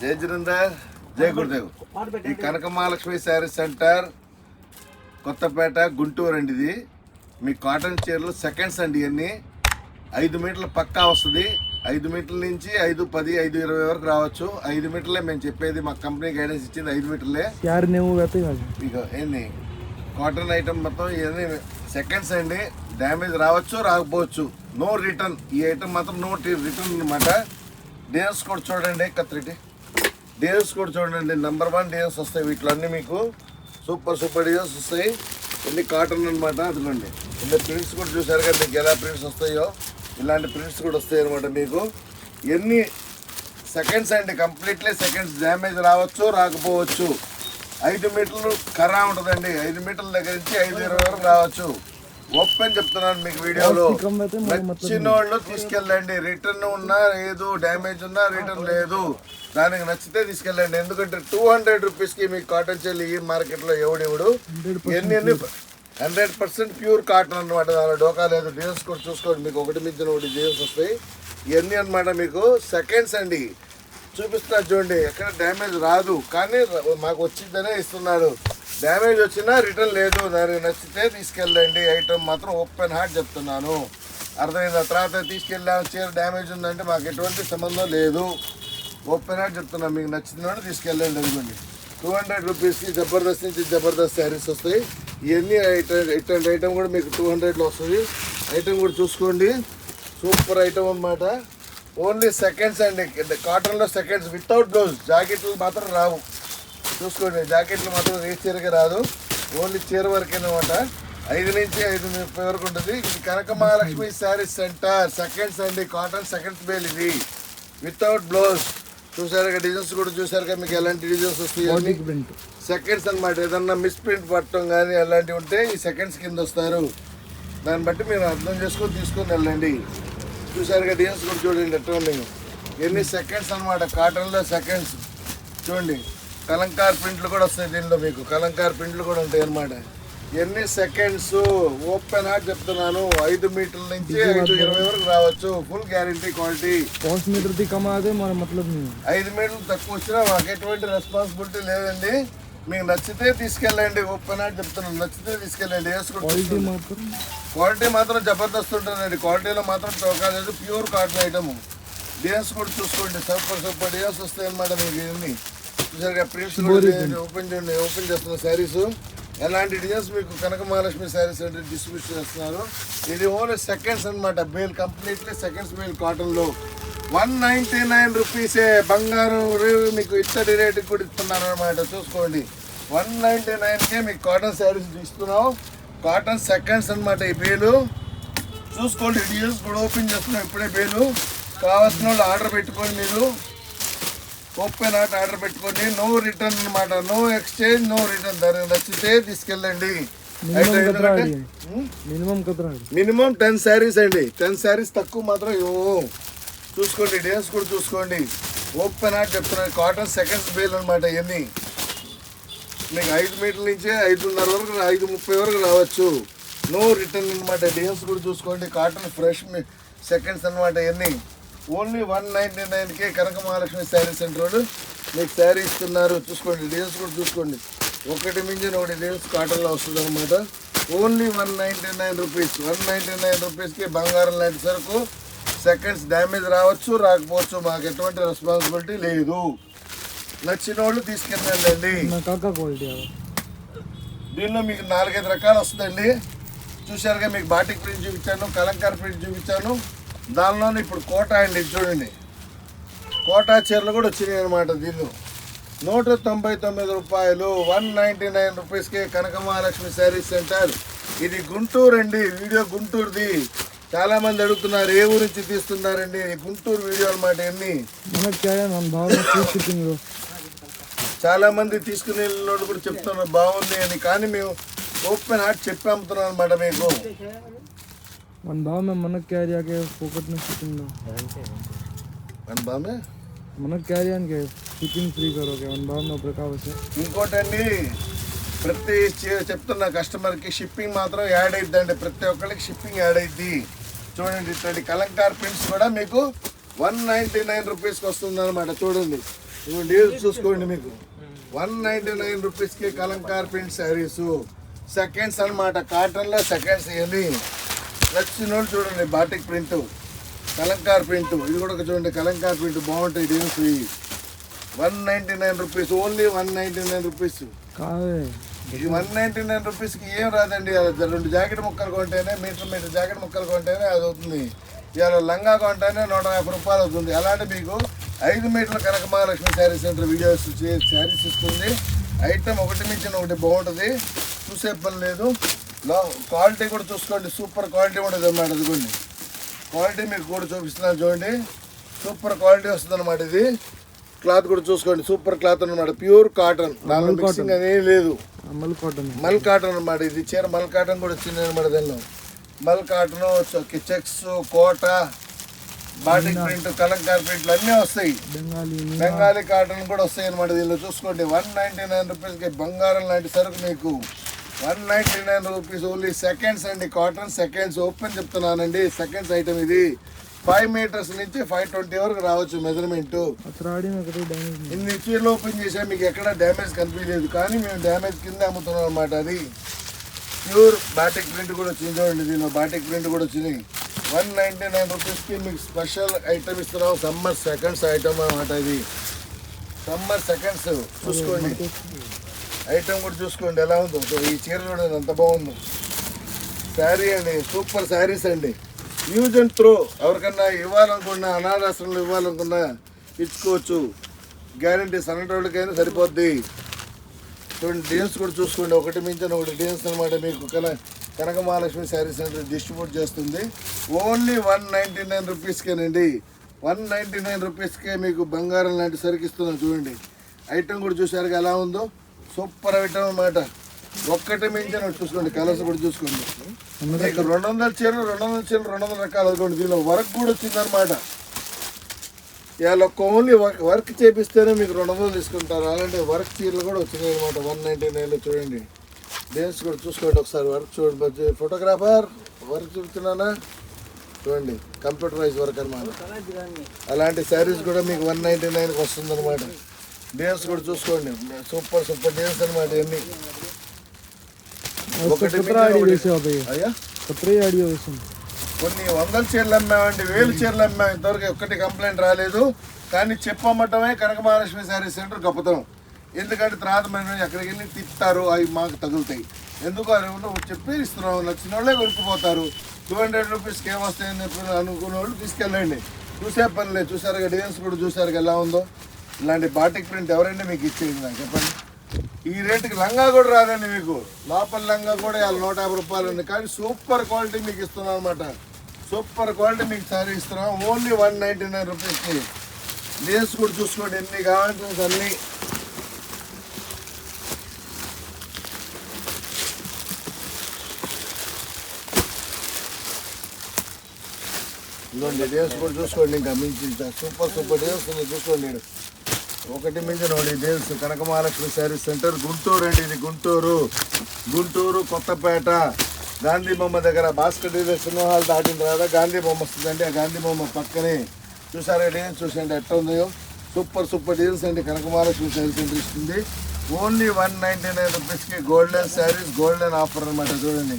జై జనందర్ జై గురుదేవ్. ఈ కనక మహాలక్ష్మి శారీ సెంటర్ కొత్తపేట గుంటూరు అండి ఇది. మీ కాటన్ చీరలు సెకండ్స్ అండి ఇవన్నీ ఐదు మీటర్లు పక్కా వస్తుంది. ఐదు మీటర్ల నుంచి ఐదు పది ఐదు ఇరవై వరకు రావచ్చు. ఐదు మీటర్లే మేము చెప్పేది మా కంపెనీ గైడెన్స్ ఇచ్చింది ఐదు మీటర్లే. ఏంది? కాటన్ ఐటమ్ మొత్తం ఇవన్నీ సెకండ్స్ అండి. డ్యామేజ్ రావచ్చు రాకపోవచ్చు. No return. ఈ ఐటమ్ మాత్రం నో రిటర్న్ అనమాట డేస్ కూడా చూడండి కత్రిటీ డేస్ కూడా చూడండి నెంబర్ వన్ డేస్ వస్తాయి వీటిలో అన్నీ మీకు. సూపర్ సూపర్ డేస్ వస్తాయి. ఇన్ని కాటన్ అనమాట అదిగోండి. ఇన్ని ప్రింట్స్ కూడా చూసారు కదా మీకు ఎలా ప్రింట్స్ వస్తాయో? ఇలాంటి ప్రింట్స్ కూడా వస్తాయి అనమాట మీకు. ఎన్ని సెకండ్స్ అండి కంప్లీట్లీ సెకండ్స్ డ్యామేజ్ రావచ్చు రాకపోవచ్చు. ఐదు మీటర్లు కరా ఉంటుందండి. ఐదు మీటర్ల దగ్గర నుంచి ఐదు ఇరవై వరకు రావచ్చు. ఓపెన్ చెప్తున్నాను మీకు వీడియోలో. నచ్చిన వాళ్ళు తీసుకెళ్ళండి. రిటర్న్ ఉన్నా లేదు డ్యామేజ్ ఉన్నా రిటర్న్ లేదు. దానికి నచ్చితే తీసుకెళ్ళండి. ఎందుకంటే టూ హండ్రెడ్ రూపీస్కి మీకు కాటన్ చెల్లి ఈ మార్కెట్లో ఎవడెవడు ఎన్ని ఎన్ని హండ్రెడ్ పర్సెంట్ ప్యూర్ కాటన్ అనమాట దానిలో డోకా లేదు. డిజైన్స్ కూడా చూసుకోండి. మీకు ఒకటి మించిన ఒకటి డిజైన్స్ వస్తాయి. ఇవన్నీ అనమాట మీకు? సెకండ్స్ అండి. చూపిస్తున్నా చూడండి ఎక్కడ డ్యామేజ్ రాదు. కానీ మాకు వచ్చిందనే ఇస్తున్నాడు. డ్యామేజ్ వచ్చినా రిటర్న్ లేదు. దానికి నచ్చితే తీసుకెళ్ళండి. ఐటమ్ మాత్రం ఓపెన్ హార్ట్ చెప్తున్నాను. అర్థమైంది? తర్వాత తీసుకెళ్ళాము చీర డ్యామేజ్ ఉందంటే మాకు ఎటువంటి సంబంధం లేదు. ఓపెన్ హార్ట్ చెప్తున్నాను. మీకు నచ్చిందని తీసుకెళ్ళండి అనుకోండి. టూ హండ్రెడ్ రూపీస్కి జబర్దస్త్ నుంచి జబర్దస్త్ శారీస్ వస్తాయి. ఇవన్నీ ఐటమ్ ఇట్లాంటి ఐటమ్ కూడా మీకు టూ హండ్రెడ్లో వస్తుంది. ఐటమ్ కూడా చూసుకోండి. సూపర్ ఐటమ్ అన్నమాట. ఓన్లీ సెకండ్స్ అండి కాటన్లో సెకండ్స్ వితౌట్ బ్లౌజ్ జాకెట్లు మాత్రం రావు. చూసుకోండి జాకెట్లు మాత్రం ఏ చీరకి రాదు. ఓన్లీ చీర వరకేనమాట ఐదు నుంచి ఐదు ముప్పై వరకు ఉంటుంది. ఇది కనక మహాలక్ష్మి శారీ సెంటర్. సెకండ్స్ అండి కాటన్ సెకండ్స్ బేల్ ఇది. వితౌట్ బ్లౌజ్ చూసారుగా డిజైన్స్ కూడా చూసారుగా మీకు ఎలాంటి డిజైన్స్ వస్తాయి సెకండ్స్ అనమాట ఏదన్నా మిస్ప్రింట్ పట్టడం కానీ అలాంటివి ఉంటే ఈ సెకండ్స్ కింద వస్తారు. దాన్ని బట్టి మీరు అర్థం చేసుకొని తీసుకొని వెళ్ళండి. చూసారుగా దీన్స్ కూడా చూడండి ట్రోలింగ్ ఎన్ని సెకండ్స్ అనమాట కాటన్లో సెకండ్స్ చూడండి కలంకార్ ప్రింట్లు కూడా వస్తాయి దీనిలో మీకు. కలంకార్ ప్రింట్లు కూడా ఉంటాయి అనమాట ఎన్ని సెకండ్స్ ఓపెన్ ఆ చెప్తున్నాను. ఐదు మీటర్ల నుంచి ఐదు ఇరవై వరకు రావచ్చు. ఫుల్ గ్యారంటీ క్వాలిటీ మీటర్ మన ఐదు మీటర్లు తక్కువ వచ్చినా మాకు ఎటువంటి రెస్పాన్సిబిలిటీ లేదండి. మీకు నచ్చితే తీసుకెళ్ళండి ఓపెన్ అని చెప్తున్నాను. నచ్చితే తీసుకెళ్ళండి వేసుకుంటే క్వాలిటీ మాత్రం. జబర్దస్త్ ఉంటుందండి. క్వాలిటీలో మాత్రం టోకా లేదు. ప్యూర్ కాటన్ ఐటమ్ డేస్ కూడా చూసుకోండి. సూపర్ సూపర్ డేస్ వస్తాయి అనమాట మీకు ఏమి చూసారుగా ప్రిన్స్ ఓపెన్ చేయండి ఓపెన్ చేస్తున్న శారీస్ ఎలాంటి డిజైన్స్ మీకు కనక మహాలక్ష్మి శారీస్ అంటే డిస్ట్రిబ్యూషన్ చేస్తున్నారు. ఇది ఓన్లీ సెకండ్స్ అనమాట బేల్ కంప్లీట్లీ సెకండ్స్ బేల్ కాటన్లో వన్ నైంటీ నైన్ రూపీసే బంగారం మీకు ఇత్తడి రేటు కూడా ఇస్తున్నారు అనమాట చూసుకోండి. వన్ నైంటీ నైన్కే మీకు కాటన్ శారీస్ ఇస్తున్నాం కాటన్ సెకండ్స్ అనమాట ఈ బేలు చూసుకోండి డీల్స్ కూడా ఓపెన్ చేస్తున్నాం ఇప్పుడే బేలు కావాల్సిన వాళ్ళు ఆర్డర్ పెట్టుకోండి మీరు. ఓపెన్ ఆర్ట్ ఆర్డర్ పెట్టుకోండి. నో రిటర్న్ అనమాట నో ఎక్స్చేంజ్ నో రిటర్న్ దానికి నచ్చితే తీసుకెళ్ళండి. మినిమం టెన్ శారీస్ అండి. టెన్ శారీస్ తక్కువ మాత్రం ఇవ్వు చూసుకోండి డేస్ కూడా చూసుకోండి. ఓపెన్ ఆర్ట్ చెప్తున్నాను కాటన్ సెకండ్స్ బేల్ అనమాట ఇవన్నీ. మీకు ఐదు మీటర్ల నుంచి ఐదున్నర వరకు ఐదు ముప్పై వరకు రావచ్చు. నో రిటర్న్ అనమాట డిజైన్స్ కూడా చూసుకోండి. కాటన్ ఫ్రెష్ సెకండ్స్ అనమాట ఇవన్నీ. ఓన్లీ వన్ నైంటీ నైన్కే కనక మహాలక్ష్మి శారీ సెంటర్ మీకు శారీ ఇస్తున్నారు. చూసుకోండి. డిజైన్స్ కూడా చూసుకోండి. ఒకటి మించిన ఒకటి డిజైన్స్ కాటన్లో వస్తుంది అనమాట only one ninety nine rupees one ninety nine రూపీస్కి బంగారం లాంటి సరుకు. సెకండ్స్ డ్యామేజ్ రావచ్చు రాకపోవచ్చు. మాకు ఎటువంటి రెస్పాన్సిబిలిటీ లేదు. నచ్చిన వాళ్ళు తీసుకెళ్ళండి దీనిలో మీకు నాలుగైదు రకాలు వస్తుందండి. చూశారుగా మీకు బాటిక్ ప్రింట్ చూపించాను కలంకార ప్రింట్ చూపించాను. దానిలోనే ఇప్పుడు కోటా అండి చూడండి. కోటా చీరలు కూడా వచ్చినాయి అనమాట దీనిలో. నూట తొంభై తొమ్మిది రూపాయలు వన్ నైంటీ నైన్ రూపీస్కి కనకమహాలక్ష్మి శారీ సెంటర్. ఇది గుంటూరు అండి వీడియో గుంటూరుది. చాలామంది అడుగుతున్నారు ఏ ఊరించి తీస్తున్నారండి? గుంటూరు వీడియో అనమాట ఎన్ని చాలామంది తీసుకుని వెళ్ళినోడు కూడా చెప్తున్నారు బాగుంది అని. కానీ మేము ఓపెన్ హార్ట్ చెప్పి అమ్ముతున్నాం అనమాట మీకు. మన బామ్మ మన క్యారీ ఆకే పోకట్ మన బామ్మ? మనకు క్యారీ ఆనకే చికెన్ ఫ్రీ కరోకే మన అప్పుడు కావచ్చు ఇంకోటండి ప్రతి చెప్తున్న కస్టమర్కి షిప్పింగ్ మాత్రం యాడ్ అయిద్ది ప్రతి ఒక్కరికి షిప్పింగ్ యాడ్ అయిద్ది. చూడండి ఇట్లాంటి కలంకార్ ప్రింట్స్ కూడా మీకు వన్ నైంటీ నైన్ రూపీస్కి వస్తుంది అనమాట చూడండి. డీల్స్ చూసుకోండి మీకు. వన్ నైంటీ నైన్ రూపీస్కి కలంకార్ ప్రింట్ శారీస్. సెకండ్స్ అన్నమాట కాటన్లో సెకండ్స్ ఇవన్నీ నచ్చిన చూడండి బాటిక్ ప్రింట్ కలంకార్ ప్రింట్. ఇది కూడా చూడండి కలంకార్ ప్రింట్. బాగుంటాయి deals one ninety nine rupees only one ninety nine rupees ఇది వన్ నైంటీ నైన్ రూపీస్కి ఏం రాదండి రెండు జాకెట్ ముక్కలు కొంటేనే మీటర్ మీటర్ జాకెట్ ముక్కలు కొంటేనే అది అవుతుంది. ఇవాళ లంగా కొంటేనే నూట యాభై రూపాయలు అవుతుంది. అలాంటి మీకు? ఐదు మీటర్ల కనక మహాలక్ష్మి శారీ సెంటర్ వీడియోస్ శారీస్ ఇస్తుంది. ఐటమ్ ఒకటి మించిన ఒకటి బాగుంటుంది. చూసే పని లేదు. క్వాలిటీ కూడా చూసుకోండి. సూపర్ క్వాలిటీ ఉంటుంది అన్నమాట ఇదిగోండి. క్వాలిటీ మీకు కూడా చూపిస్తున్నాను చూడండి. సూపర్ క్వాలిటీ వస్తుంది అనమాట ఇది. క్లాత్ కూడా చూసుకోండి. సూపర్ క్లాత్ అనమాట ప్యూర్ కాటన్ దానిలో మిక్సింగ్ అనేది లేదు. అమలు కాటన్ మల్ కాటన్ అనమాట ఇది. చీర మల్ కాటన్ కూడా వచ్చింది అనమాట దీనిలో మల్ cotton checks Kota batik print Kalamkari ప్రింట్లు అన్నీ వస్తాయి. బెంగాలీ బెంగాలీ కాటన్ కూడా వస్తాయి అనమాట దీనిలో. చూసుకోండి వన్ నైంటీ నైన్ రూపీస్కి బంగారం లాంటి సరుకు మీకు. One ninety nine rupees only seconds అండి కాటన్ సెకండ్స్ ఓపెన్ చెప్తున్నానండి. సెకండ్స్ ఐటమ్ ఇది. ఫైవ్ మీటర్స్ నుంచి ఫైవ్ ట్వంటీ వరకు రావచ్చు మెజర్మెంట్ ఇన్ని చీరలు ఓపెన్ చేసా మీకు ఎక్కడ డ్యామేజ్ కనిపించలేదు. కానీ మేము డ్యామేజ్ కింద అమ్ముతున్నాం అనమాట అది. ప్యూర్ బాటిక్ ప్రింట్ కూడా వచ్చింది చూడండి దీనిలో బాటిక్ ప్రింట్ కూడా వచ్చింది. వన్ నైంటీ నైన్ రూపీస్కి మీకు స్పెషల్ ఐటమ్ ఇస్తున్నాం. సమ్మర్ సెకండ్స్ ఐటమ్ అనమాట ఇది. సమ్మర్ సెకండ్స్ చూసుకోండి. ఐటమ్ కూడా చూసుకోండి. ఎలా ఉందో. ఈ చీర చూడండి ఎంత బాగుందో. శారీ అండి సూపర్ శారీస్ అండి. యూజ్ అండ్ త్రో ఎవరికన్నా ఇవ్వాలనుకున్నా అనాథాశ్రమంలో ఇవ్వాలనుకున్నా ఇచ్చుకోవచ్చు. గ్యారంటీ సన్నటోళ్ళకైనా సరిపోద్ది. చూడండి డిజైన్స్ కూడా చూసుకోండి. ఒకటి మించిన ఒకటి డిజైన్స్ అనమాట మీకు. కన కనక మహాలక్ష్మి శారీ సెంటర్ డిస్ట్రిబ్యూట్ చేస్తుంది. ఓన్లీ వన్ నైంటీ నైన్ రూపీస్కేనండి వన్ నైంటీ నైన్ రూపీస్కే మీకు బంగారం లాంటి సరుకు ఇస్తున్నాను చూడండి. ఐటమ్ కూడా చూసారు ఎలా ఉందో? సూపర్ ఐటమ్ అన్నమాట. ఒక్కటి మించిన చూసుకోండి కలర్స్ కూడా చూసుకోండి. మీకు రెండు వందల చీరలు రెండు వందల చీరలు రెండు వందల రకాలు అనుకోండి దీనిలో వర్క్ కూడా వచ్చిందనమాట ఇవాళ ఒక్క ఓన్లీ వర్క్ వర్క్ చేపిస్తేనే మీకు రెండు వందలు తీసుకుంటారు. అలాంటి వర్క్ చీరలు కూడా వచ్చినాయి అనమాట వన్ నైంటీ నైన్లో చూడండి. డేస్ కూడా చూసుకోండి ఒకసారి వర్క్ చూడండి ఫోటోగ్రాఫర్ వర్క్ చూపుతున్నానా? చూడండి కంప్యూటరైజ్ వర్క్ అనమాట అలాంటి శారీస్ కూడా మీకు వన్ నైంటీ నైన్కి వస్తుంది అనమాట డేస్ కూడా చూసుకోండి సూపర్ సూపర్ డేస్ అనమాట ఇవన్నీ. వేసాను కొన్ని వందల చీరలు అమ్మామండి వేలు చీరలు అమ్మాం. ఇంతవరకు ఒక్కటి కంప్లైంట్ రాలేదు. కానీ చెప్పమ్మటమే కనక మహాలక్ష్మి శారీ సెంటర్ గొప్పతనం. ఎందుకంటే తర్వాత మనం ఎక్కడికి వెళ్ళి తిప్పుతారు అవి మాకు తగులుతాయి. ఎందుకు అని చెప్పి ఇస్తున్నాం. నచ్చిన వాళ్ళే కొనుక్కుపోతారు. టూ హండ్రెడ్ రూపీస్కి ఏమొస్తాయని చెప్పి అనుకున్న వాళ్ళు తీసుకెళ్ళండి. చూసే పనిలే చూసారు డిజైన్స్ కూడా చూసారు ఎలా ఉందో. ఇలాంటి బాటిక్ ప్రింట్ ఎవరైనా మీకు ఇచ్చేయండి నాకు చెప్పండి. ఈ రేటుకి లంగా కూడా రాదండి మీకు. లోపల లంగా కూడా ఇవాళ నూట యాభై రూపాయలు ఉంది. కానీ సూపర్ క్వాలిటీ మీకు ఇస్తున్నాం అనమాట సూపర్ క్వాలిటీ మీకు సారీ ఇస్తున్నాం. ఓన్లీ వన్ నైంటీ నైన్ రూపీస్కి. డిజైన్స్ కూడా చూసుకోండి. ఎన్ని కావాల్సిన అన్నీ ఇదిగోండి డేస్ కూడా చూసుకోండి ఇంకా మించి ఇంకా సూపర్ సూపర్ డేస్ ఉన్నాయి చూసుకోండి. ఒకటి మించిన ఒకటి డేస్ కనక మహాలక్ష్మి శారీస్ సెంటర్ గుంటూరు అండి ఇది గుంటూరు. గుంటూరు కొత్తపేట. గాంధీ బొమ్మ దగ్గర భాస్కర్ డీలర్ సినిమా హాల్ దాటిన తర్వాత గాంధీ బొమ్మ వస్తుందండి. ఆ గాంధీ బొమ్మ పక్కనే చూసారా డిజైన్స్ చూసండి ఎట్లా ఉందో సూపర్ సూపర్ డిజైన్స్ అండి. కనక మహాలక్ష్మి శారీ సెంటర్ ఇస్తుంది. ఓన్లీ వన్ నైంటీ నైన్ రూపీస్కి గోల్డెన్ శారీస్ గోల్డెన్ ఆఫర్ అనమాట చూడండి.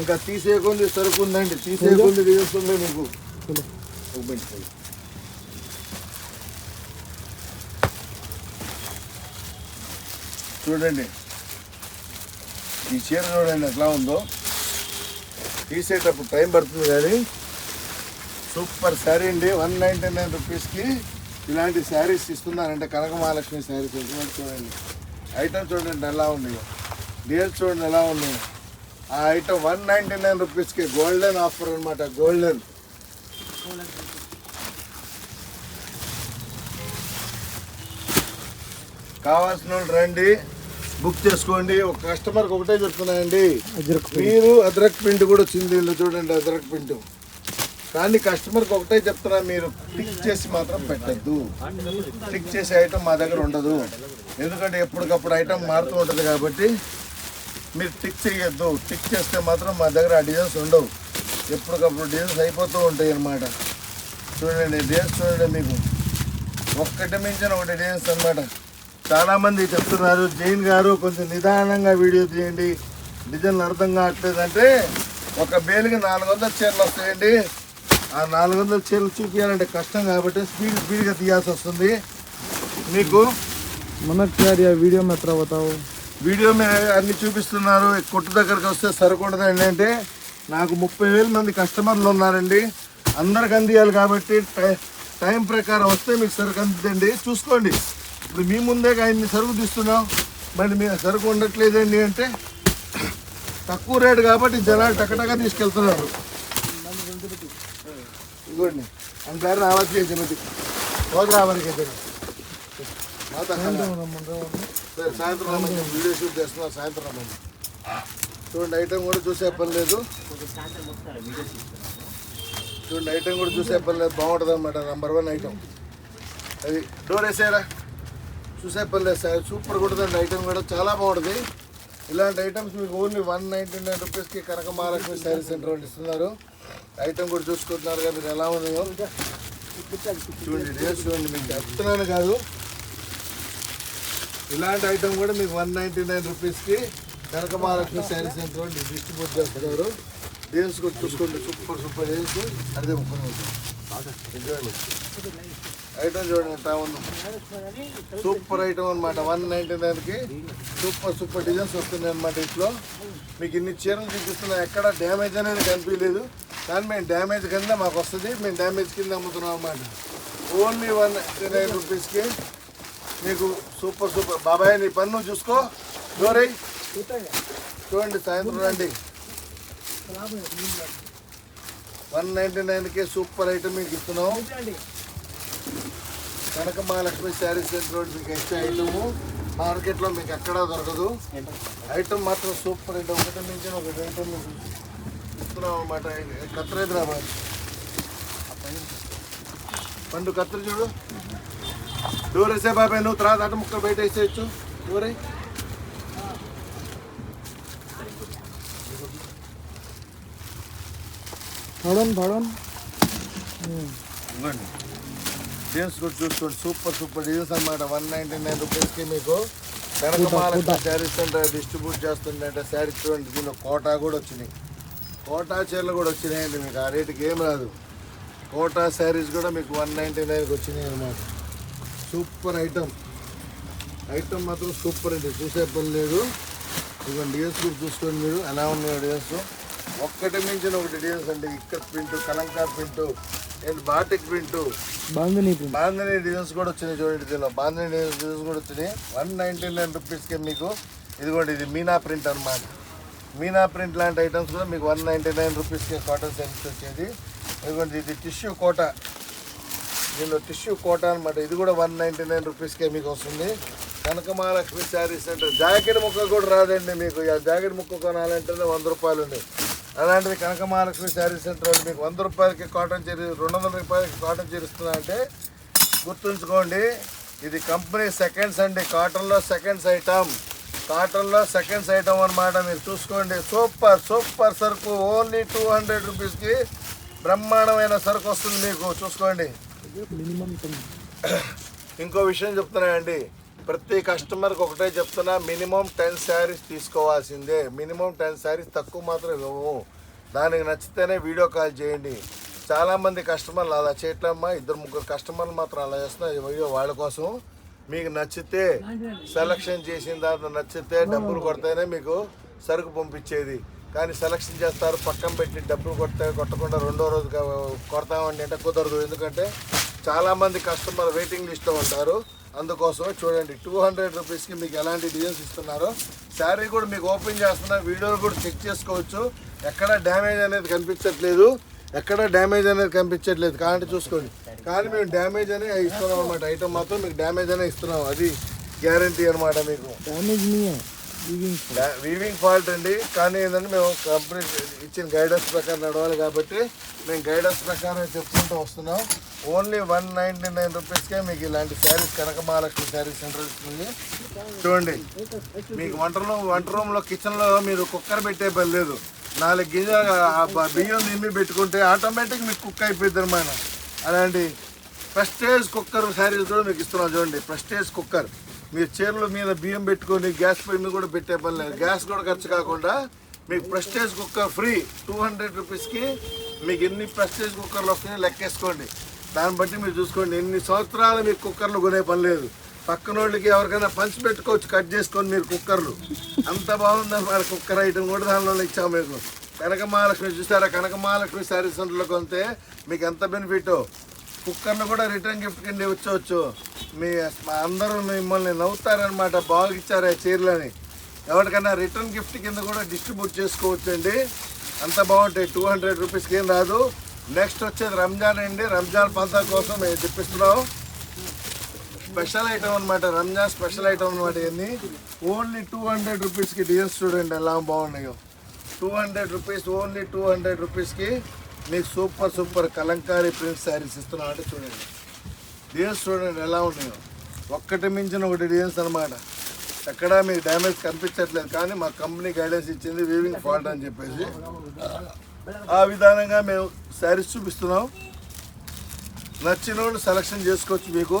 ఇంకా తీసేయకుంది సరుకు ఉందండి తీసేయకుంది డిజైన్స్ ఉంది మీకు. చూడండి. ఈ చీర చూడండి ఎట్లా ఉందో. తీసేటప్పుడు టైం పడుతుంది కానీ సూపర్ శారీ అండి. వన్ నైంటీ నైన్ రూపీస్కి ఇలాంటి శారీస్ ఇస్తున్నారంటే కనక మహాలక్ష్మి శారీస్ ఇటువంటి చూడండి. ఐటమ్ చూడండి ఎలా ఉన్నాయో. డీల్స్ చూడండి ఎలా ఉన్నాయో. ఆ ఐటమ్ వన్ నైంటీ నైన్ రూపీస్కి గోల్డెన్ ఆఫర్ అనమాట గోల్డెన్ కావాల్సిన వాళ్ళు రండి. బుక్ చేసుకోండి. ఒక కస్టమర్కి ఒకటే చెప్తున్నాయండి మీరు అదరక్ పిండి కూడా వచ్చింది చూడండి అదరక్ పిండి కానీ కస్టమర్కి ఒకటే చెప్తున్నా మీరు టిక్ చేసి మాత్రం పెట్టద్దు. టిక్ చేసే ఐటమ్ మా దగ్గర ఉండదు. ఎందుకంటే ఎప్పటికప్పుడు ఐటమ్ మారుతూ ఉంటుంది కాబట్టి మీరు టిక్ చేయొద్దు. టిక్ చేస్తే మాత్రం మా దగ్గర ఆ డిజైన్స్ ఉండవు. ఎప్పటికప్పుడు డేస్ అయిపోతూ ఉంటాయి అన్నమాట. చూడండి డేస్ చూడండి మీకు. ఒక్కటి మించిన ఒకటి డేస్ అనమాట చాలామంది చెప్తున్నారు జైన్ గారు కొంచెం నిదానంగా వీడియో తీయండి. డిజైన్లు అర్థం కావట్లేదంటే ఒక బేలికి నాలుగు వందల చీరలు వస్తాయండి. ఆ నాలుగు వందల చీరలు చూపించాలంటే కష్టం కాబట్టి స్పీడ్ స్పీడ్గా తీయాల్సి వస్తుంది. మీకు మొన్నటిసారి ఆ వీడియో మీద పోతావు వీడియో మీద అన్ని చూపిస్తున్నారు. కొట్టు దగ్గరికి వస్తే సరికొండదండి ఏంటంటే నాకు ముప్పై వేల మంది కస్టమర్లు ఉన్నారండి. అందరికి అందియాలి కాబట్టి టై- టైం ప్రకారం వస్తే మీకు సరుకు అందుతుంది చూసుకోండి. ఇప్పుడు మీ ముందే ఆయన్ని సరుకు తీస్తున్నాం. మరి మీ సరుకు ఉండట్లేదండి అంటే తక్కువ రేటు కాబట్టి జనాలు టకటగా తీసుకెళ్తున్నారు. ఇదిగోండి. అని పేరు రావచ్చు చెమతి రోజు రావడానికి సరే సాయంత్రం వీడియో షూట్ చేస్తున్నారు సాయంత్రం చూడండి ఐటమ్ కూడా చూసే పని లేదు. చూడండి ఐటమ్ కూడా చూసే పని లేదు. బాగుంటుంది అనమాట నెంబర్ వన్ ఐటమ్ అది డోర్ వేసారా చూసే పని లేదు సార్. సూపర్ కొడుతుంది ఐటమ్ కూడా. చాలా బాగుంటుంది. ఇలాంటి ఐటమ్స్ మీకు ఓన్లీ వన్ నైంటీ నైన్ రూపీస్కి కనక మహాలక్ష్మి శారీ సెంటర్ వాళ్ళు ఇస్తున్నారు. ఐటమ్ కూడా చూసుకుంటున్నారు కదా మీరు ఎలా ఉన్నాయో. చూడండి రేట్ చూడండి మీకు చెప్తున్నాను కాదు. ఇలాంటి ఐటమ్ కూడా మీకు వన్ నైంటీ నైన్ రూపీస్కి కనక మహాలక్ష్మి శారీ సెంటర్ వాళ్ళు డిస్ట్రిబ్యూట్ చేస్తున్నారు. డీల్స్ కూడా చూసుకోండి సూపర్ సూపర్ డీల్స్ అదే ముప్పై నిమిషం ఐటమ్ చూడండి ఎంత ఉందో? సూపర్ ఐటమ్ అనమాట వన్ నైంటీ నైన్కి సూపర్ సూపర్ డిజైన్స్ వస్తున్నాయి అనమాట ఇంట్లో. మీకు ఇన్ని చీరలు చూపిస్తున్నా ఎక్కడ డ్యామేజ్ అనేది కనిపించలేదు. కానీ మేము డ్యామేజ్ కింద మాకు వస్తుంది. మేము డ్యామేజ్ కింద అమ్ముతున్నాం అనమాట ఓన్లీ వన్ నైంటీ నైన్ రూపీస్కి మీకు సూపర్ సూపర్ బాబాయ్ నీ పన్ను చూసుకో. డోరై చూడండి సాయంత్రం రండి. వన్ నైంటీ నైన్కి సూపర్ ఐటమ్ మీకు ఇస్తున్నాం. కనక మహాలక్ష్మి శారీ సెంటర్ రోడ్ మీకు ఇచ్చే ఐటము. మార్కెట్లో మీకు ఎక్కడా దొరకదు. ఐటమ్ మాత్రం సూపర్ ఐటమ్. ఒకటి నుంచి ఒకటి ఐటమ్ మీకు ఇస్తున్నాం అనమాట హైదరాబాద్. పండు కత్ర చూడు. డోర్ వేసే బాబాయ్ నువ్వు తర్వాత అటు ముక్కలు బయట వేసేయచ్చు. డోరే పడండి పడండి ఇవ్వండి. చేసుకోండి చూసుకోండి సూపర్ సూపర్ డీల్స్ అనమాట వన్ నైంటీ నైన్ రూపీస్కి మీకు కనకమాల శారీస్ అంటే డిస్ట్రిబ్యూట్ చేస్తుంటే శారీ చూడండి. దీనిలో కోటా కూడా వచ్చినాయి. కోటా చీరలు కూడా వచ్చినాయండి మీకు. ఆ రేటుకి ఏం రాదు. కోటా శారీస్ కూడా మీకు వన్ నైంటీ నైన్కి వచ్చినాయి అనమాట సూపర్ ఐటమ్ ఐటమ్ మాత్రం సూపర్ అండి. చూసే పని లేదు. ఇదిగోండి డిజైన్స్ కూడా చూసుకోండి మీరు ఎలా ఉన్నాయి డిజైన్స్ ఒక్కటి మించిన ఒకటి డిజైన్స్ అండి. ఇక్కడ print kalamkari print and batik print. Bandhani bandhani designs కూడా వచ్చినాయి చూడండి దీనిలో బాందని డిజైన్స్ కూడా వచ్చినాయి. వన్ నైంటీ నైన్ మీకు ఇదిగోండి ఇది మీనా ప్రింట్ అనమాట మీనా ప్రింట్ లాంటి ఐటమ్స్ కూడా మీకు వన్ నైంటీ నైన్ రూపీస్కి కాటన్ శారీస్ వచ్చేది. ఇదిగోండి ఇది టిష్యూ కోట. దీనిలో టిష్యూ కోట అనమాట ఇది కూడా వన్ నైంటీ నైన్ రూపీస్కే మీకు వస్తుంది. కనకమాలక్ష్మి శారీస్ సెంటర్. జాకెట్ ముక్క కూడా రాదండి మీకు. ఆ జాకెట్ ముక్క కొనాలంటేనే వంద రూపాయలు ఉన్నాయి అలాంటిది కనకమహాలక్ష్మి శారీ సెంటర్ వాళ్ళు మీకు వంద రూపాయలకి కాటన్ చేరి రెండు వందల రూపాయలకి కాటన్ చేరుస్తుందంటే గుర్తుంచుకోండి ఇది కంపెనీ సెకండ్స్ అండి కాటన్లో సెకండ్స్ ఐటమ్. కాటన్లో సెకండ్స్ ఐటమ్ అనమాట మీరు చూసుకోండి. సూపర్ సూపర్ సరుకు ఓన్లీ టూ హండ్రెడ్ రూపీస్కి బ్రహ్మాండమైన సరుకు వస్తుంది మీకు చూసుకోండి. ఇంకో విషయం చెప్తున్నాయండి ప్రతి కస్టమర్కి ఒకటే చెప్తున్నా మినిమం టెన్ శారీస్ తీసుకోవాల్సిందే. మినిమం టెన్ శారీస్ తక్కువ మాత్రం ఇవ్వము దానికి నచ్చితేనే వీడియో కాల్ చేయండి. చాలామంది కస్టమర్లు అలా చేయట్లేమ్మా ఇద్దరు ముగ్గురు కస్టమర్లు మాత్రం అలా చేస్తున్నారు వీడియో వాళ్ళ కోసం. మీకు నచ్చితే సెలక్షన్ చేసిన దాంట్లో నచ్చితే డబ్బులు కొడితేనే మీకు సరుకు పంపించేది. కానీ సెలక్షన్ చేస్తారు పక్కన పెట్టి డబ్బులు కొడితే కొట్టకుండా రెండో రోజు కొడతామండి అంటే కుదరదు. ఎందుకంటే చాలామంది కస్టమర్ వెయిటింగ్ లిస్ట్లో ఉంటారు. అందుకోసమే చూడండి టూ హండ్రెడ్ రూపీస్కి మీకు ఎలాంటి డిజైన్స్ ఇస్తున్నారో. శారీ కూడా మీకు ఓపెన్ చేస్తున్న వీడియోలు కూడా చెక్ చేసుకోవచ్చు. ఎక్కడ డ్యామేజ్ అనేది కనిపించట్లేదు. ఎక్కడ డ్యామేజ్ అనేది కనిపించట్లేదు. కానీ చూసుకోండి. కానీ మేము డ్యామేజ్ అనే ఇస్తున్నాం అనమాట ఐటమ్ మాత్రం మీకు డ్యామేజ్ అనే ఇస్తున్నాం. అది గ్యారంటీ అనమాట మీకు. డ్యామేజ్ వీవింగ్ ఫాల్ట్ అండి. కానీ ఏంటంటే మేము కంపెనీ ఇచ్చిన గైడెన్స్ ప్రకారం నడవాలి కాబట్టి మేము గైడెన్స్ ప్రకారం చెప్పుకుంటూ వస్తున్నాం. ఓన్లీ వన్ నైంటీ నైన్ రూపీస్కే మీకు ఇలాంటి శారీస్ కనకమహాలక్ష్మి శారీస్ సెంటర్ ఇస్తుంది చూడండి మీకు వంటలో వంట రూమ్లో కిచెన్లో మీరు కుక్కర్ పెట్టే పని లేదు. నాలుగు గింజలు బియ్యం నిమ్మి పెట్టుకుంటే ఆటోమేటిక్ మీకు కుక్ అయిపోద్ది అనమాట అలాంటి ప్రెస్టేజ్ కుక్కర్ శారీస్ కూడా మీకు ఇస్తున్నాం చూడండి ప్రెస్టేజ్ కుక్కర్. మీరు చీరల మీద బియ్యం పెట్టుకొని గ్యాస్ పొయ్యి మీద కూడా పెట్టే పని లేదు. గ్యాస్ కూడా ఖర్చు కాకుండా మీకు Prestige cooker free two hundred రూపీస్కి మీకు ఎన్ని ప్రెస్టేజ్ కుక్కర్లు వస్తాయో లెక్కేసుకోండి. దాన్ని బట్టి మీరు చూసుకోండి. ఎన్ని సంవత్సరాలు మీకు కుక్కర్లు కొనే పని లేదు. పక్కన వాళ్ళకి ఎవరికైనా పంచి పెట్టుకోవచ్చు కట్ చేసుకొని మీరు కుక్కర్లు. అంత బాగుందని మన కుక్కర్ ఐటమ్ కూడా దానిలో ఇచ్చాము మీకు. కనక మహాలక్ష్మి చూసారా? కనక మహాలక్ష్మి శారీ సెంటర్లో కొంటే మీకు ఎంత బెనిఫిట్? కుక్కర్ను కూడా రిటర్న్ గిఫ్ట్ కింద ఇచ్చవచ్చు మీ అందరూ మిమ్మల్ని నవ్వుతారనమాట బాగా ఇచ్చారు ఆ చీరలని. ఎవరికైనా రిటర్న్ గిఫ్ట్ కింద కూడా డిస్ట్రిబ్యూట్ చేసుకోవచ్చండి. అంత బాగుంటాయి. టూ హండ్రెడ్ రూపీస్కి ఏం రాదు. నెక్స్ట్ వచ్చేది రంజాన్ అండి. రంజాన్ పంతా కోసం మేము తెప్పిస్తున్నాం. స్పెషల్ ఐటమ్ అనమాట రంజాన్ స్పెషల్ ఐటమ్ అనమాట ఇవన్నీ. ఓన్లీ టూ హండ్రెడ్ రూపీస్కి డిజైన్స్ చూడండి ఎలా బాగున్నాయో. Two hundred rupees only two hundred రూపీస్కి మీకు super super kalamkari print saris ఇస్తున్నాం అంటే చూడండి. డిజైన్స్ చూడండి ఎలా ఉన్నాయో. ఒక్కటి మించిన ఒకటి డిజైన్స్ అనమాట ఎక్కడా మీకు డ్యామేజ్ కనిపించట్లేదు కానీ మా కంపెనీ గైడెన్స్ ఇచ్చింది వీవింగ్ ఫాల్ట్ అని చెప్పేసి. ఆ విధానంగా మేము శారీస్ చూపిస్తున్నాం. నచ్చిన వాళ్ళు సెలక్షన్ చేసుకోవచ్చు మీకు.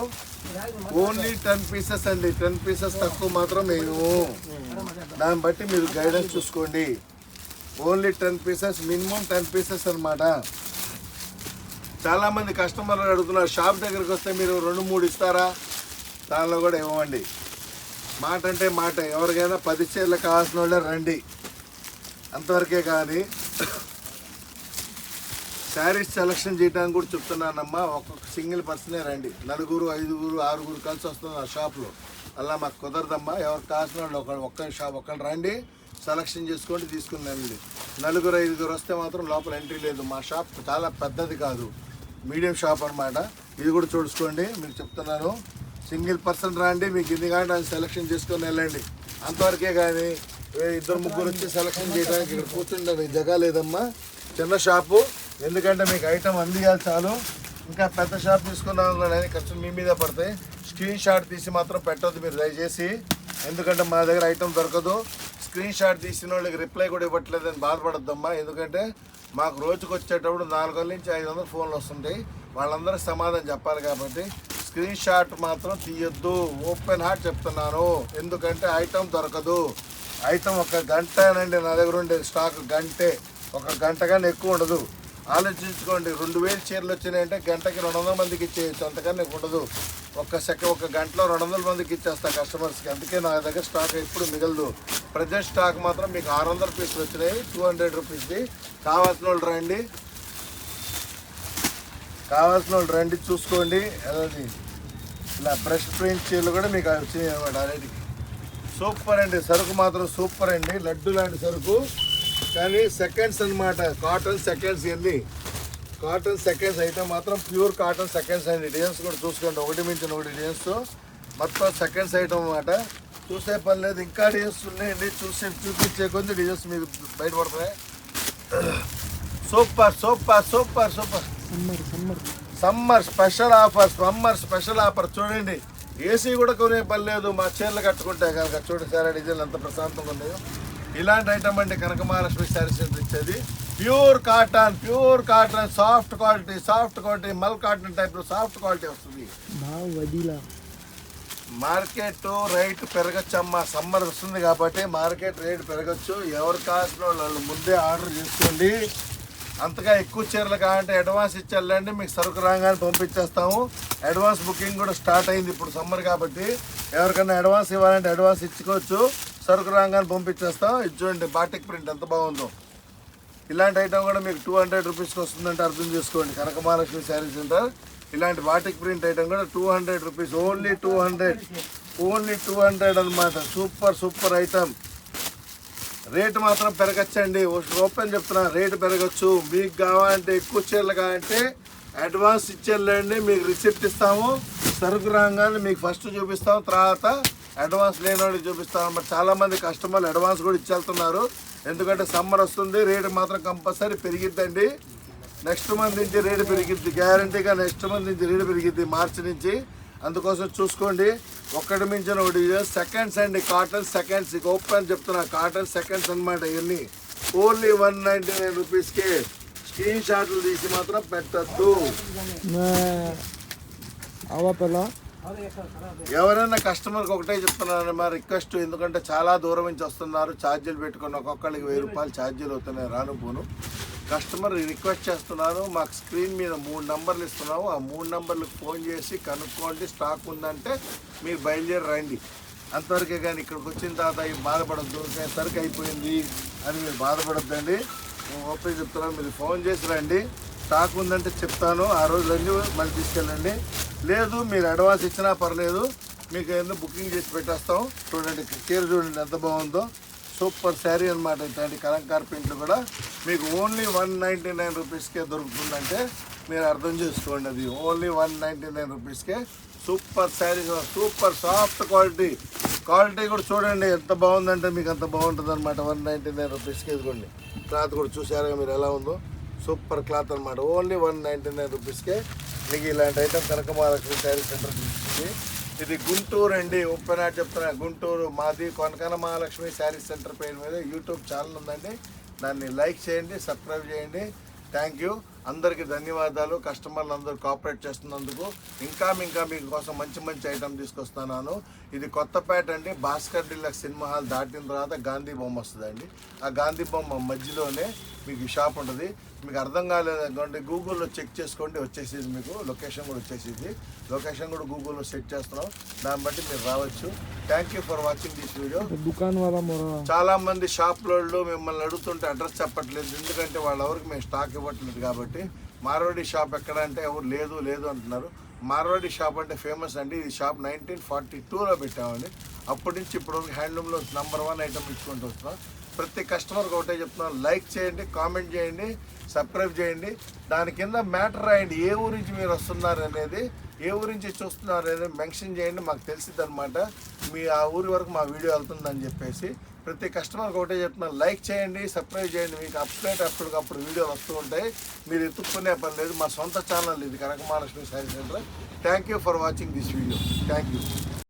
ఓన్లీ టెన్ పీసెస్ అండి. టెన్ పీసెస్ తక్కువ మాత్రం మేము. దాన్ని బట్టి మీరు గైడెన్స్ చూసుకోండి. Only ten pieces minimum ten pieces అనమాట చాలామంది కస్టమర్లు అడుగుతున్నారు షాప్ దగ్గరికి వస్తే మీరు రెండు మూడు ఇస్తారా? దానిలో కూడా ఇవ్వండి మాట అంటే మాట ఎవరికైనా పది చీరలు కావాల్సిన వాళ్ళే రండి. అంతవరకే కానీ శారీస్ సెలక్షన్ చేయడానికి కూడా చెప్తున్నానమ్మా ఒక్కొక్క సింగిల్ పర్సనే రండి. నలుగురు ఐదుగురు ఆరుగురు కలిసి వస్తుంది ఆ షాప్లో. అలా మాకు కుదరదమ్మా ఎవరికి కావాల్సిన వాళ్ళు ఒక ఒక్క షాప్ ఒకళ్ళు రండి. సెలక్షన్ చేసుకోండి తీసుకుని నలుగురు ఐదుగురు వస్తే మాత్రం లోపల ఎంట్రీ లేదు. మా షాప్ చాలా పెద్దది కాదు. మీడియం షాప్ అన్నమాట. ఇది కూడా చూసుకోండి. మీకు చెప్తున్నాను. సింగిల్ పర్సన్ రాండి. మీకు ఇది కానీ అది సెలక్షన్ చేసుకొని వెళ్ళండి. అంతవరకే కానీ ఇద్దరు ముగ్గురు వచ్చి సెలక్షన్ చేయడానికి ఇక్కడ కూర్చుంటే జగా లేదమ్మా. చిన్న షాపు. ఎందుకంటే మీకు ఐటమ్ అందియాలి చాలు. ఇంకా పెద్ద షాప్ తీసుకున్నాను కానీ ఖర్చు మీ మీద పడతాయి. స్క్రీన్ షాట్ తీసి మాత్రం పెట్టద్దు మీరు. దయచేసి ఎందుకంటే మా దగ్గర ఐటమ్ దొరకదు. స్క్రీన్ షాట్ తీసిన వాళ్ళకి రిప్లై కూడా ఇవ్వట్లేదని బాధపడద్దమ్మా. ఎందుకంటే మాకు రోజుకు వచ్చేటప్పుడు నాలుగు వందల నుంచి ఐదు వందలు ఫోన్లు వస్తుంటాయి. వాళ్ళందరూ సమాధానం చెప్పాలి కాబట్టి స్క్రీన్ షాట్ మాత్రం తీయొద్దు. ఓపెన్ హార్ట్ చెప్తున్నాను. ఎందుకంటే ఐటమ్ దొరకదు. ఐటమ్ ఒక గంటనండి నా దగ్గర ఉండే స్టాక్ గంటే. ఒక గంట కానీ ఎక్కువ ఉండదు. ఆలోచించుకోండి. రెండు వేలు చీరలు వచ్చినాయంటే గంటకి రెండు వందల మందికి ఇచ్చేయచ్చు అంతకన్నా ఉండదు. ఒక్క సెకండ్ ఒక గంటలో రెండు వందల మందికి ఇచ్చేస్తా కస్టమర్స్కి అందుకే నా దగ్గర స్టాక్ ఎప్పుడు మిగలదు. ప్రజెంట్ స్టాక్ మాత్రం మీకు ఆరు వందల పీసులు వచ్చినాయి టూ హండ్రెడ్ రూపీస్ది కావాల్సిన వాళ్ళు రండి. కావాల్సిన వాళ్ళు రండి చూసుకోండి. అదే ఇలా బ్రష్ ప్రింట్ చీరలు కూడా మీకు వచ్చినాయి అనమాట ఆల్రెడీ సూపర్ అండి. సరుకు మాత్రం సూపర్ అండి. లడ్డు లాంటి సరుకు. కానీ సెకండ్స్ అన్నమాట. కాటన్ సెకండ్స్ ఇవన్నీ కాటన్ సెకండ్స్ అయితే మాత్రం pure cotton seconds and designs కూడా చూసుకోండి. ఒకటి మించిన ఒకటి డిజైన్స్ మొత్తం సెకండ్స్ ఐటమ్ అన్నమాట. చూసే పని లేదు. ఇంకా డిజైన్స్ ఉన్నాయండి. చూసే చూపించే కొద్ది డిజైన్స్ మీకు బయటపడతాయి super super super super summer summer summer special offer summer special offer చూడండి ఏసీ కూడా కొనే పని లేదు. మా చీరలు కట్టుకుంటే కనుక. చూడండి సార్ డిజైన్ ఎంత ప్రశాంతంగా ఉన్నాయో. ఇలాంటి ఐటమ్ అంటే కనకమహాలక్ష్మి శారీస్ ఇచ్చేది. Pure cotton pure cotton soft quality soft quality mull cotton టైప్లో సాఫ్ట్ క్వాలిటీ వస్తుంది. మార్కెట్ రేట్ పెరగచ్చమ్మా సమ్మర్ వస్తుంది కాబట్టి మార్కెట్ రేట్ పెరగచ్చు. ఎవరు కావాల్సిన వాళ్ళు ముందే ఆర్డర్ చేసుకోండి. అంతగా ఎక్కువ చీరలు కావాలంటే అడ్వాన్స్ ఇచ్చేళ్ళండి మీకు సరుకు రాగానే పంపించేస్తాము. అడ్వాన్స్ బుకింగ్ కూడా స్టార్ట్ అయింది ఇప్పుడు సమ్మర్ కాబట్టి. ఎవరికైనా అడ్వాన్స్ ఇవ్వాలంటే అడ్వాన్స్ ఇచ్చుకోవచ్చు. సరుకు రాగానే పంపించేస్తాం. ఇది చూడండి బాటిక్ ప్రింట్ ఎంత బాగుందో. ఇలాంటి ఐటమ్ కూడా మీకు టూ హండ్రెడ్ రూపీస్కి వస్తుందంటే అర్థం చేసుకోండి. కనక మహాలక్ష్మి శారీ సెంటర్. ఇలాంటి బాటిక్ ప్రింట్ ఐటమ్ కూడా two hundred rupees only two hundred only two hundred అనమాట సూపర్ సూపర్ ఐటమ్ రేటు మాత్రం పెరగచ్చండి. ఓపెన్ చెప్తున్నా రేటు పెరగచ్చు. మీకు కావాలంటే ఎక్కువ చీరలు కావాలంటే అడ్వాన్స్ ఇచ్చేళ్ళండి. మీకు రిసిప్ట్ ఇస్తాము. సరుకు రాగానే మీకు ఫస్ట్ చూపిస్తాము. తర్వాత అడ్వాన్స్ లేని వాడికి చూపిస్తాము. మరి చాలామంది కస్టమర్లు అడ్వాన్స్ కూడా ఇచ్చేళ్తున్నారు. ఎందుకంటే సమ్మర్ వస్తుంది రేటు మాత్రం కంపల్సరీ పెరిగిద్దండి. నెక్స్ట్ మంత్ నుంచి రేటు పెరిగిద్ది గ్యారంటీగా నెక్స్ట్ మంత్ నుంచి రేటు పెరిగిద్ది మార్చి నుంచి. అందుకోసం చూసుకోండి ఒక్కటి మించిన ఒకటి సెకండ్స్ అండి కాటన్ సెకండ్స్. ఇక ఓపెన్ చెప్తున్నా కాటన్ సెకండ్స్ అనమాట ఇవన్నీ. ఓన్లీ వన్ నైంటీ నైన్ రూపీస్కి స్క్రీన్ షాట్లు తీసి మాత్రం పెట్టద్దు. ఆవా ఎవరైనా కస్టమర్కి ఒకటే చెప్తున్నాను మా రిక్వెస్ట్ ఎందుకంటే చాలా దూరం నుంచి వస్తున్నారు ఛార్జీలు పెట్టుకుని ఒక్కొక్కరికి వెయ్యి రూపాయలు ఛార్జీలు అవుతున్నాయి రాను పోను. కస్టమర్ రిక్వెస్ట్ చేస్తున్నాను మాకు స్క్రీన్ మీద మూడు నంబర్లు ఇస్తున్నాము ఆ మూడు నంబర్లకు ఫోన్ చేసి కనుక్కోండి స్టాక్ ఉందంటే మీరు బయలుదేరి రండి. అంతవరకే కానీ ఇక్కడికి వచ్చిన తర్వాత ఈ బాధపడద్దు సరికి అయిపోయింది అని మీరు బాధపడద్దండి. ఓపెన్ చెప్తున్నాను మీరు ఫోన్ చేసి రండి. స్టాక్ ఉందంటే చెప్తాను. ఆ రోజులన్నీ మళ్ళీ తీసుకెళ్ళండి. లేదు మీరు అడ్వాన్స్ ఇచ్చినా పర్లేదు. మీకు ఏదో బుకింగ్ చేసి పెట్టేస్తాం. చూడండి చీర చూడండి ఎంత బాగుందో. సూపర్ శారీ అనమాట ఇట్లాంటి కలంకార్ ప్రింట్లు కూడా. మీకు ఓన్లీ వన్ నైంటీ నైన్ రూపీస్కే దొరుకుతుందంటే మీరు అర్థం చేసుకోండి అది. ఓన్లీ వన్ నైంటీ నైన్ రూపీస్కే. Super sari super soft quality. Quality కూడా చూడండి ఎంత బాగుందంటే మీకు అంత బాగుంటుంది అనమాట వన్ నైంటీ నైన్ రూపీస్కి ఇదిగోండి. క్లాత్ కూడా చూసారుగా మీరు ఎలా ఉందో. సూపర్ క్లాత్ అనమాట ఓన్లీ వన్ నైంటీ నైన్ రూపీస్కే మీకు ఇలాంటి ఐటమ్ కనక మహాలక్ష్మి శారీ సెంటర్ తీసుకుంది ఇది గుంటూరు అండి. ఉప్పెనాటి చెప్తున్నా గుంటూరు మాది కొనకన మహాలక్ష్మి శారీ సెంటర్ పేరు మీద యూట్యూబ్ ఛానల్ ఉందండి. దాన్ని లైక్ చేయండి సబ్స్క్రైబ్ చేయండి. Thank you. అందరికీ ధన్యవాదాలు. కస్టమర్లు అందరూ కోఆపరేట్ చేస్తున్నందుకు ఇంకా ఇంకా మీకోసం మంచి మంచి ఐటమ్ తీసుకొస్తున్నాను. ఇది కొత్తపేట అండి. భాస్కర్ డిల్లక్స్ సినిమా హాల్ దాటిన తర్వాత గాంధీ బొమ్మ వస్తుందండి. ఆ గాంధీ బొమ్మ మధ్యలోనే మీకు షాప్ ఉంటుంది. మీకు అర్థం కాలేదనుకోండి గూగుల్లో చెక్ చేసుకోండి వచ్చేసేది మీకు లొకేషన్ కూడా వచ్చేసేది. లొకేషన్ కూడా గూగుల్లో సెట్ చేస్తున్నాం. దాన్ని బట్టి మీరు రావచ్చు. Thank you for watching this video మొర చాలా మంది షాప్ లోళ్ళు మిమ్మల్ని అడుగుతుంటే అడ్రస్ చెప్పట్లేదు. ఎందుకంటే వాళ్ళ ఎవరికి మేము స్టాక్ ఇవ్వట్లేదు కాబట్టి. మార్వాడి షాప్ ఎక్కడ అంటే ఎవరు లేదు లేదు అంటున్నారు. మార్వాడి షాప్ అంటే ఫేమస్ అండి. ఈ షాప్ నైన్టీన్ ఫార్టీ టూలో పెట్టామండి. అప్పటి నుంచి ఇప్పుడు హ్యాండ్లూమ్లో నెంబర్ వన్ ఐటమ్ ఇచ్చుకుంటూ వస్తున్నాం. ప్రతి కస్టమర్కి ఒకటే చెప్తున్నాను లైక్ చేయండి కామెంట్ చేయండి సబ్స్క్రైబ్ చేయండి. దాని కింద మ్యాటర్ రాయండి. ఏ ఊరి నుంచి మీరు వస్తున్నారు అనేది ఏ ఊరి నుంచి చూస్తున్నారు అనేది మెన్షన్ చేయండి. మాకు తెలిసిద్ది అనమాట మీ ఆ ఊరి వరకు మా వీడియో వెళ్తుందని చెప్పేసి ప్రతి కస్టమర్కి ఒకటే చెప్తున్నాను లైక్ చేయండి సబ్స్క్రైబ్ చేయండి. మీకు అప్డేట్ అప్పటికప్పుడు వీడియోలు వస్తూ ఉంటాయి. మీరు ఎత్తుక్కునే పని లేదు. మా సొంత ఛానల్ ఇది Kanaka Mahalakshmi sari centre. Thank you for watching this video thank you